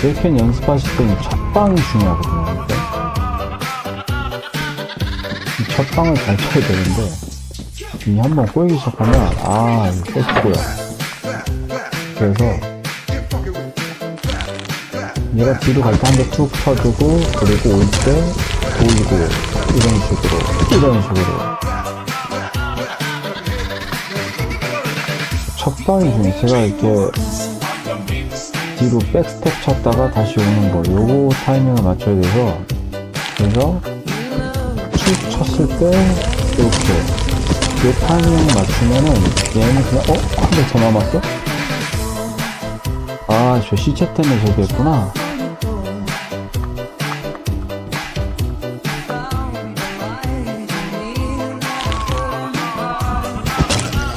브레이킹 연습하실 때는 첫 방이 중요하거든요. 근데. 이첫 방을 잘 쳐야 되는데, 이 한 번 꼬이기 시작하면, 아, 이거 꼬이고요. 그래서, 얘가 뒤로 갈 때한대툭 쳐주고, 그리고 올 때 돌리고, 이런 식으로, 이런 식으로. 첫 방이 중요해요. 제가 이렇게, 뒤로 백스텝 쳤다가 다시 오는 거 요거 타이밍을 맞춰야 돼서 그래서 쭉 쳤을 때 이렇게 요 타이밍 맞추면은 얘는 그냥 어? 한대더 남았어? 아저 시체 때문에 저기 했구나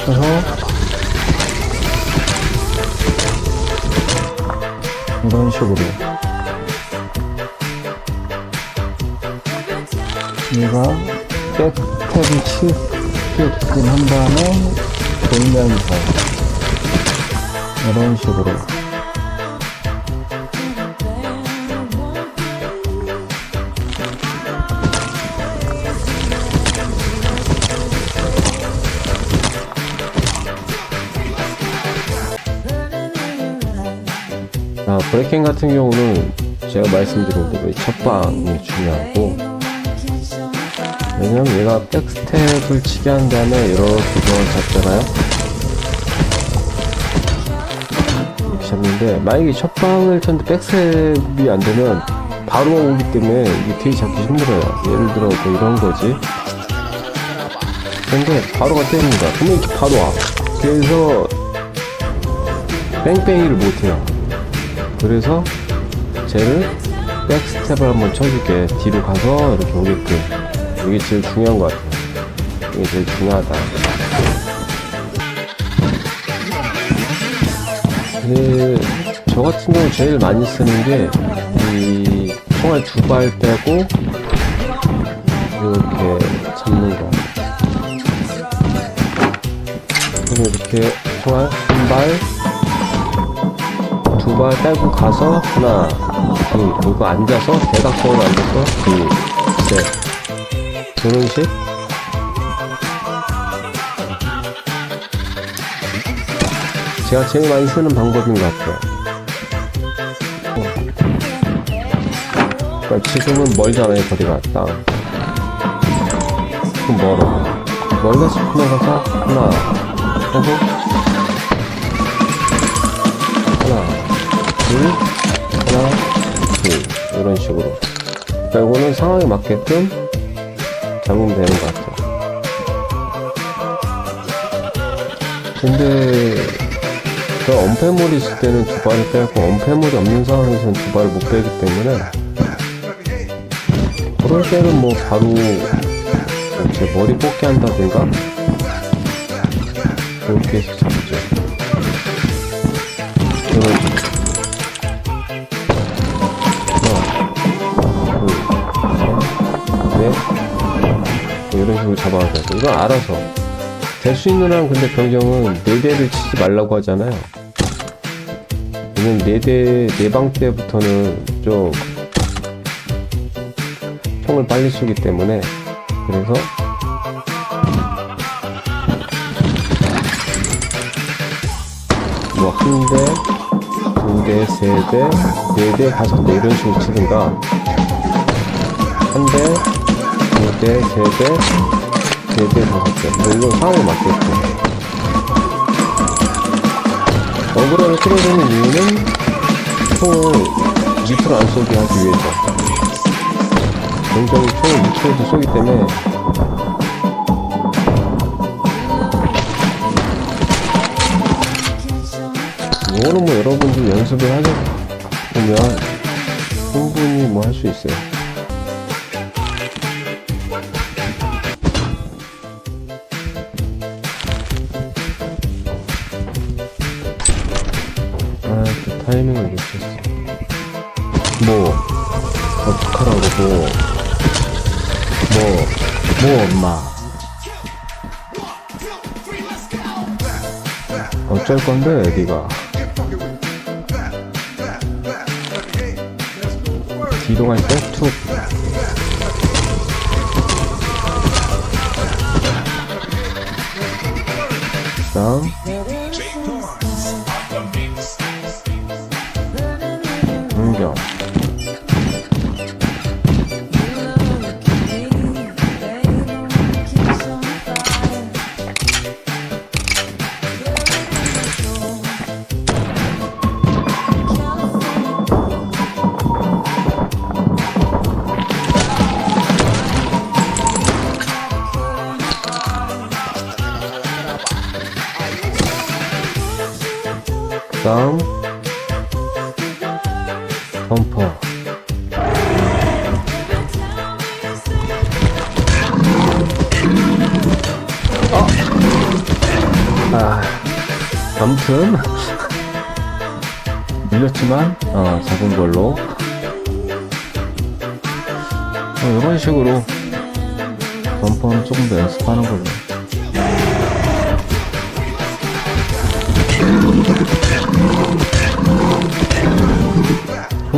그래서 이런 식으로. 얘가 백스텝을 치게끔 한 다음에 돌면서 이런 식으로 아, 브레이킹 같은 경우는 제가 말씀드린 대로 첫 방이 중요하고 왜냐면 얘가 백스텝을 치게 한 다음에 이렇게 공을 잡잖아요. 이렇게 잡는데 만약에 첫 방을 쳤는데 백스텝이 안 되면 바로 오기 때문에 이게 되게 잡기 힘들어요. 예를 들어 뭐 이런 거지. 근데 바로가 그러면 이렇게 바로 와 그래서 뺑뺑이를 못해요 그래서 쟤를 백스텝을 한번 쳐줄게. 뒤로 가서 이렇게 오게끔. 이게 제일 중요한 것 같아요 이게 제일 중요하다. 그, 저 같은 경우 제일 많이 쓰는 게 이 총알 두 발 빼고 이렇게 잡는 거. 그리고 이렇게 총알 한 발 두발 빼고 가서 하나 둘 그리고 앉아서 대각선으로 앉아서 둘셋 그런 식? 제가 제일 많이 쓰는 방법인 것 같아요. 그러니까 지금은 멀잖아요 거리가. 딱. 좀 멀어. 멀다 싶으면 가서 하나 하고 둘, 하나, 둘 이런 식으로. 그리고는 상황에 맞게끔 잡으면 되는 것 같아요. 근데 저 엄폐물이 있을 때는 두 발을 빼고 엄폐물이 없는 상황에서는 두 발을 못 빼기 때문에 그럴 때는 뭐 바로 제 머리 뽑기 한다든가? 그렇게 해서 잡 잡아야 되고 이건 알아서. 될 수 있는 한 근데 병정은 네 대를 치지 말라고 하잖아요. 왜냐면 네대 네방 때부터는 좀 총을 빨리 쏘기 때문에. 그래서 뭐 한 대, 두 대, 세 대, 네 대, 다섯 대 이런 식으로 치든가. 한 대, 두 대, 세 대, 네 대, 다섯 대 물론 상황에 맞겠고. 어그로를 끌어주는 이유는 총을 밑으로 안 쏘게 하기 위해서. 굉장히 총을 밑으로도 쏘기 때문에. 이거는 뭐 여러분들 연습을 하다 보면 충분히 뭐 할 수 있어요. 아, 그 타이밍을 놓쳤어. 뭐, 어떡하라고, 뭐. 뭐, 뭐 엄마 어쩔 건데, 니가. 뒤로 갈 때 툭. 다음 다음. 범퍼. 어? 아 아무튼 밀렸지만 어, 잡은 걸로. 어, 이런 식으로 범퍼는 조금 더 연습하는 걸로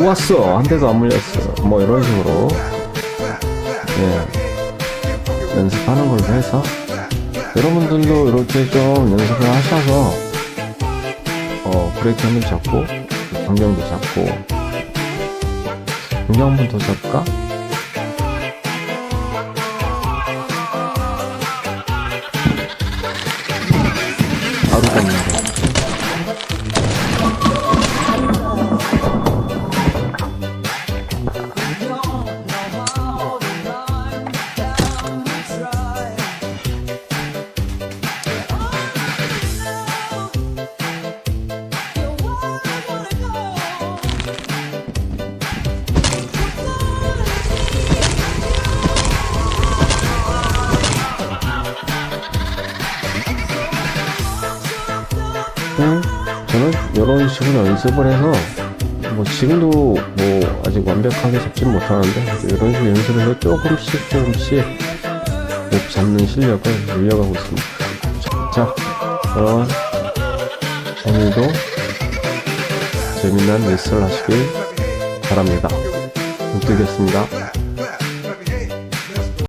좋았어. 한 대도 안 물렸어. 뭐 이런 식으로. 예. 연습하는 걸로 해서. 여러분들도 이렇게 좀 연습을 하셔서 어 브레이크 핸들 잡고 방경도 잡고 방경 한번 더 잡을까? 저는 이런 식으로 연습을 해서 뭐 지금도 뭐 아직 완벽하게 잡지는 못하는데 이런 식으로 연습을 해서 조금씩 조금씩 목 잡는 실력을 늘려가고 있습니다. 자, 그럼 오늘도 재미난 레슨을 하시길 바랍니다. 못 드겠습니다.